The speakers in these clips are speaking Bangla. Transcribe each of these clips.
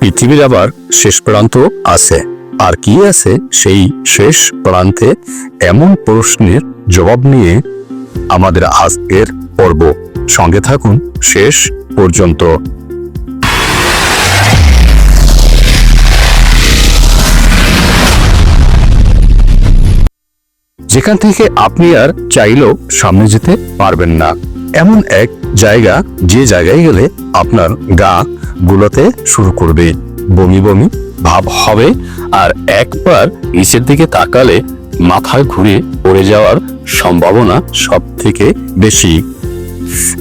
পৃথিবীর আবার শেষ প্রান্ত আছে। আর কি আছে সেই শেষ প্রান্তে এমন প্রশ্নের জবাব নিয়ে আমাদের আজকের পর্ব। সঙ্গে থাকুন শেষ পর্যন্ত। যেখান থেকে আপনি আর চাইলেও সামনে যেতে পারবেন না। এমন এক জায়গা, যে জায়গায় গেলে আপনার গা গুলোতে শুরু করবে। বমি বমি ভাব হবে আর একবার নিচের দিকে তাকালে মাথা ঘুরে পড়ে যাওয়ার সম্ভাবনা সব থেকে বেশি।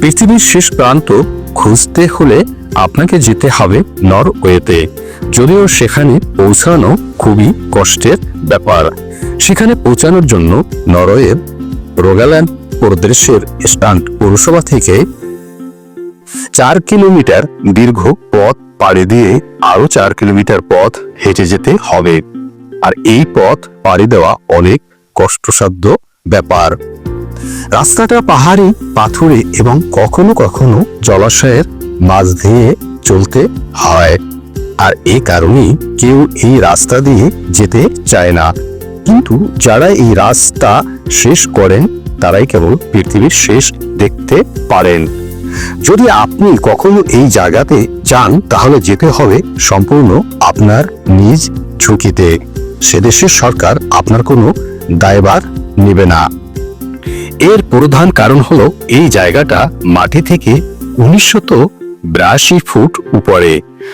পৃথিবীর শেষ প্রান্ত খুঁজতে হলে আপনাকে যেতে হবে নরওয়েতে। যদিও সেখানে পৌঁছানো খুবই কষ্টের ব্যাপার। সেখানে পৌঁছানোর জন্য নরওয়ের রোগাল্যান্ড প্রদেশের স্টান্ট পৌরসভা থেকে চার কিলোমিটার দীর্ঘ পথ পাড়ে দিয়ে আরও চার কিলোমিটার পথ হেঁটে যেতে হবে। আর এই পথ পাড়ি দেওয়া অনেক কষ্টসাধ্য ব্যাপার। রাস্তাটা পাহাড়ি, পাথুরে এবং কখনো কখনো জলাশয়ের মাঝ দিয়ে চলতে হয়। আর এ কারণেই কেউ এই রাস্তা দিয়ে যেতে চায় না। কিন্তু যারা এই রাস্তা শেষ করেন, তারাই কেবল পৃথিবীর শেষ দেখতে পারেন। যদি আপনি কখনো এই জায়গাতে যান, তাহলে যেতে হবে সম্পূর্ণ আপনার নিজ ঝুঁকিতে। সে দেশের সরকার আপনার কোনো দায়বার নেবে না। এর প্রধান কারণ হলো এই জায়গাটা মাটি থেকে উনিশশত বিরাশি ফুট উপরে।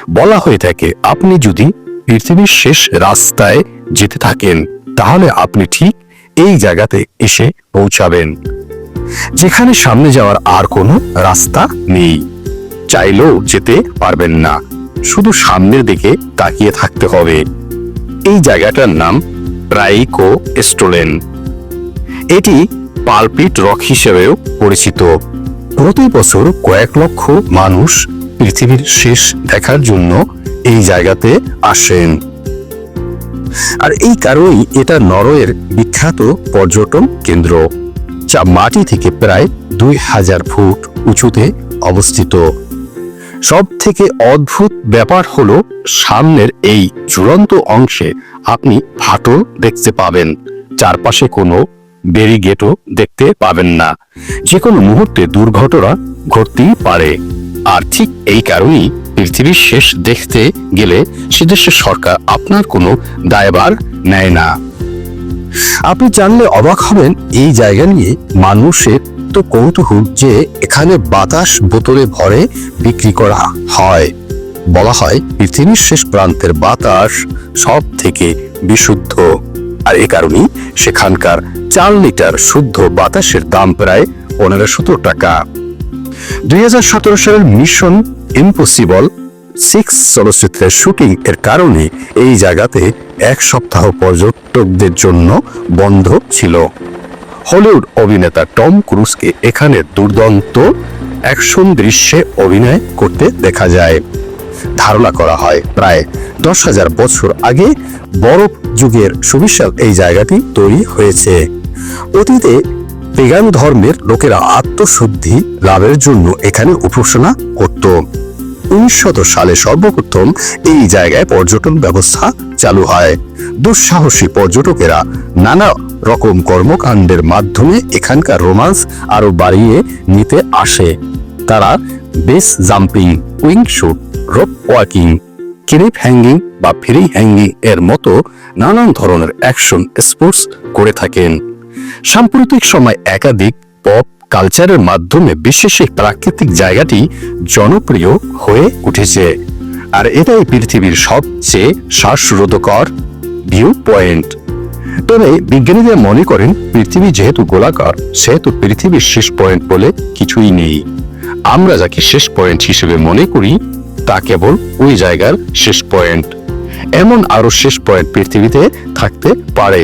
বলা হয়ে থাকে, আপনি যদি পৃথিবীর শেষ রাস্তায় যেতে থাকেন, তাহলে আপনি ঠিক এই জায়গাতে এসে পৌঁছাবেন। যেখানে সামনে যাওয়ার আর কোনো রাস্তা নেই। চাইলেও যেতে পারবেন না। শুধু সামনের দিকে তাকিয়ে থাকতে হবে। এই জায়গাটার নাম প্রাইকো স্টোলেন। এটি পালপিট রক হিসেবেও পরিচিত। প্রতি বছর কয়েক লক্ষ মানুষ পৃথিবীর শেষ দেখার জন্য এই জায়গাতে আসেন। আর এই কারণেই এটা নরওয়ের বিখ্যাত পর্যটন কেন্দ্র। যা মাটি থেকে প্রায় দুই হাজার ফুট উঁচুতে অবস্থিত। সব থেকে অদ্ভুত ব্যাপার হলো, সামনের এই চূড়ান্ত অংশে আপনি ফাটল দেখতে পাবেন। চারপাশে কোনো ব্যারিগেটও দেখতে পাবেন না। যে কোনো মুহূর্তে দুর্ঘটনা ঘটতেই পারে। আর ঠিক এই কারণেই পৃথিবীর শেষ দেখতে গেলে সেদেশের সরকার আপনার কোনো দায়ভার নেয় না। আপনি জানলে অবাক হবেন, এই জায়গা নিয়ে মানুষের তো কৌতূহল যে এখানে বাতাস বোতলে ভরে বিক্রি করা হয়। বলা হয় পৃথিবীর শেষ প্রান্তের বাতাস সব থেকে বিশুদ্ধ। আর এ কারণেই সেখানকার চার লিটার শুদ্ধ বাতাসের দাম প্রায় পনেরোশত টাকা। দুই হাজার সতেরো সালের মিশন ইম্পসিবল সিক্স চলচ্চিত্রের শুটিং এর কারণে এই জায়গাতে এক সপ্তাহ পর্যটকদের জন্য বন্ধ ছিল। হলিউড অভিনেতা টম ক্রুজকে এখানে দুর্দান্ত অ্যাকশন দৃশ্যে অভিনয় করতে দেখা যায়। ধারণা করা হয়, প্রায় দশ হাজার বছর আগে বরফ যুগের সুবিশাল এই জায়গাটি তৈরি হয়েছে। অতীতে পেগান ধর্মের লোকেরা আত্মশুদ্ধি লাভের জন্য এখানে উপাসনা করত। উনিশশত সালে সর্বপ্রথম এই জায়গায় পর্যটন ব্যবস্থা চালু হয়। দুঃসাহসী পর্যটকেরা নানা রকম কর্মকাণ্ডের মাধ্যমে এখানকার রোমান্স আরও বাড়িয়ে নিতে আসে। তারা base jumping wingsuit rope walking cliff hanging বা ফ্রি হ্যাঙ্গিং এর মতো নানান ধরনের অ্যাকশন স্পোর্টস করে থাকেন। সাম্প্রতিক সময় একাধিক পপ কালচারের মাধ্যমে বিশেষ এই প্রাকৃতিক জায়গাটি জনপ্রিয় হয়ে উঠেছে। আর এটাই পৃথিবীর সবচেয়ে শ্বাসরোধকর ভিউ পয়েন্ট তবে বিজ্ঞানীরা মনে করেন, পৃথিবী যেহেতু গোলাকার, সেহেতু পৃথিবীর শেষ পয়েন্ট বলে কিছুই নেই। আমরা যাকে শেষ পয়েন্ট হিসেবে মনে করি, তা কেবল ওই জায়গার শেষ পয়েন্ট এমন আরও শেষ পয়েন্ট পৃথিবীতে থাকতে পারে।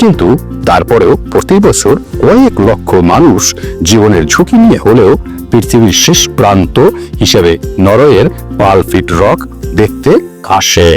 কিন্তু তারপরেও প্রতি বছর কয়েক লক্ষ মানুষ জীবনের ঝুঁকি নিয়ে হলেও পৃথিবীর শেষ প্রান্ত হিসেবে নরওয়ের পালফিট রক দেখতে আসে।